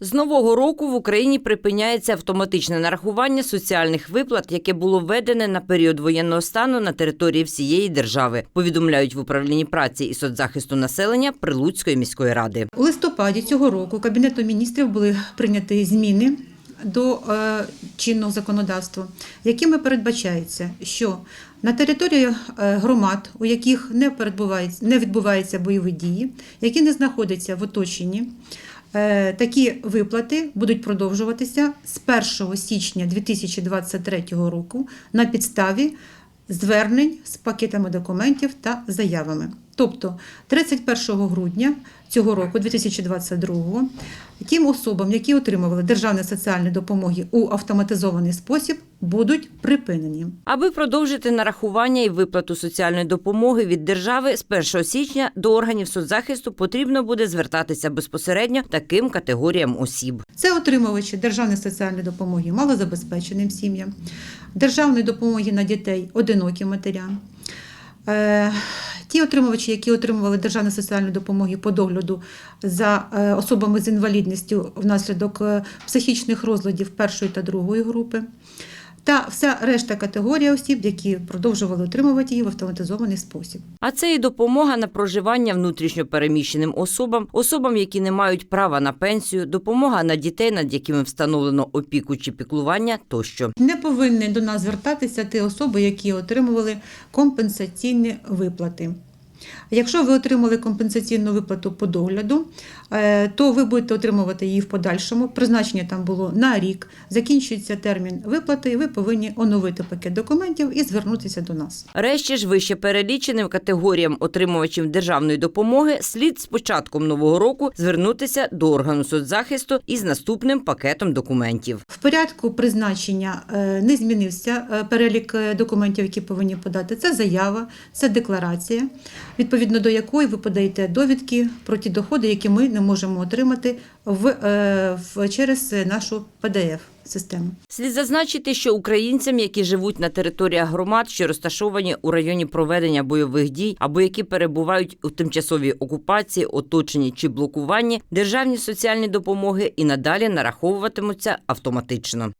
З нового року в Україні припиняється автоматичне нарахування соціальних виплат, яке було введене на період воєнного стану на території всієї держави. Повідомляють в управлінні праці і соцзахисту населення Прилуцької міської ради. У листопаді цього року Кабінетом міністрів були прийняті зміни до е, чинного законодавства, якими передбачається, що на території е, громад, у яких не, не відбуваються бойові дії, які не знаходяться в оточенні, такі виплати будуть продовжуватися з 1 січня 2023 року на підставі звернень з пакетами документів та заявами. Тобто 31 грудня цього року, 2022, тим особам, які отримували державні соціальні допомоги у автоматизований спосіб, будуть припинені. Аби продовжити нарахування і виплату соціальної допомоги від держави з 1 січня до органів соцзахисту потрібно буде звертатися безпосередньо таким категоріям осіб. Це отримувачі державної соціальної допомоги малозабезпеченим сім'ям, державної допомоги на дітей одиноким матерям. Е, Ті отримувачі, які отримували державну соціальну допомогу по догляду за е, особами з інвалідністю внаслідок е, психічних розладів першої та другої групи, та вся решта категорія осіб, які продовжували отримувати її в автоматизований спосіб. А це і допомога на проживання внутрішньо переміщеним особам, особам, які не мають права на пенсію, допомога на дітей, над якими встановлено опіку чи піклування тощо. Не повинні до нас звертатися ті особи, які отримували компенсаційні виплати. Якщо ви отримали компенсаційну виплату по догляду, е, то ви будете отримувати її в подальшому. Призначення там було на рік. Закінчується термін виплати, і ви повинні оновити пакет документів і звернутися до нас. Решті ж вище переліченим категоріям отримувачів державної допомоги слід з початком нового року звернутися до органу соцзахисту із наступним пакетом документів. В порядку призначення е, не змінився е, перелік документів, які повинні подати. Це заява, це декларація, відповідно до якої ви подаєте довідки про ті доходи, які ми не можемо отримати в, е, в через нашу ПДФ систему. Слід зазначити, що українцям, які живуть на територіях громад, що розташовані у районі проведення бойових дій або які перебувають у тимчасовій окупації, оточенні чи блокуванні, державні соціальні допомоги і надалі нараховуватимуться автоматично.